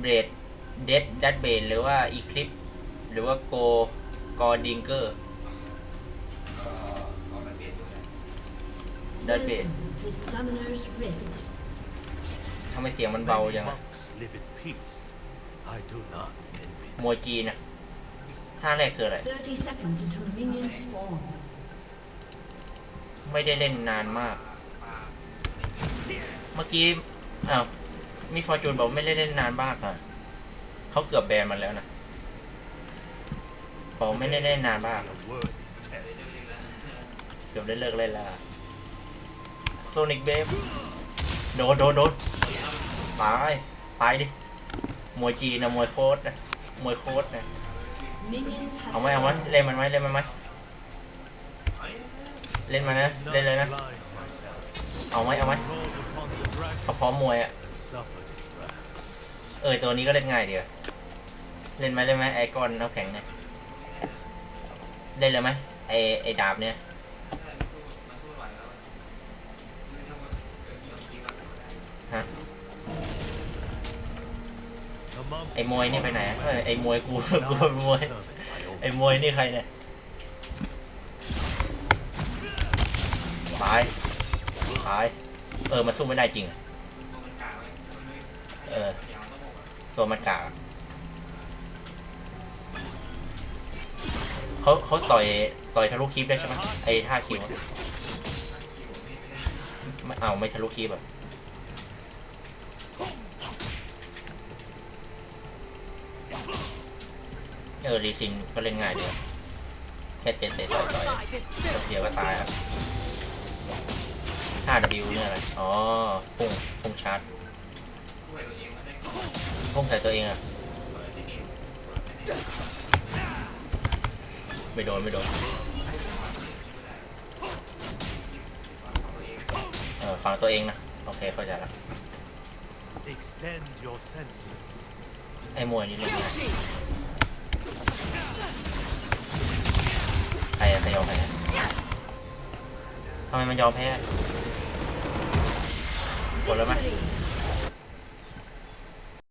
เบรดเดดดัตเบดหรือว่าอีคลิป หรือว่าโกกอดิงเกอร์เอ่อเอานักเรียนอยู่ไหนดัตเบด Welcome to Summoner's Rift. ทำไมเสียงมันเบา Many จังอะ monks live in peace. I do not envy มวยจีนอะท่าแรกคืออะไร30 seconds until minions spawn. ไม่ได้เล่นนานมาก เมื่อกี้อ้าว มีฟอร์จูนบอกไม่ได้เล่นนานมากอะเขาเกือบแบนมันแล้วนะบอกไม่ได้เล่นนานมากเกือบได้เลิกเล่นแล้วโซนิกเบฟโดนโดนโดนตายตายดิมวยจีนนะมวยโคตรนะมวยโคตรนะเอาไหมเอาไหมเล่นมันไหมเล่นมันไหมเล่นมันนะเล่นเลยนะเอาไหมเอาไหมเขาพร้อมมวยอะ suffered its wrath. เออตัวนี้ก็เล่นง่ายเดียวเล่นไหมเล่นไหมไอก้อนน้ำแข็งเนี่ยเล่นเลยไหมไอไอดาบเนี่ยฮะ The monks ไอมวยนี่ไปไหนอะเออไอมวยกู now กูมวย determine my own ไอมวยนี่ใครเนี่ยตายตายเออมันสู้ไม่ได้จริงอะ ตัวมันกากเขาเขาต่อยต่อยทะลุคลิปได้ใช่ไหมไอ้ท่าคิวไม่เอาไม่ทะลุคลิปแบบเออรีซินก็เล่นง่ายดีอะแค่เตะเตะต่อยต่อยเดียวก็ตายแล้วท่า W เนี่ยอะไร อ๋อ พุ่ง พุ่งชาร์จ พุ่งใส่ตัวเองอะไม่โดนไม่โดนเออฟังตัวเองนะ โอเคเข้าใจแล้ว Extend your senses. ไอ้มวยนี่เล่นง่ายใครอะใครยอมแพ้ทำไมมันยอมแพ้กดแล้วไหม Victory.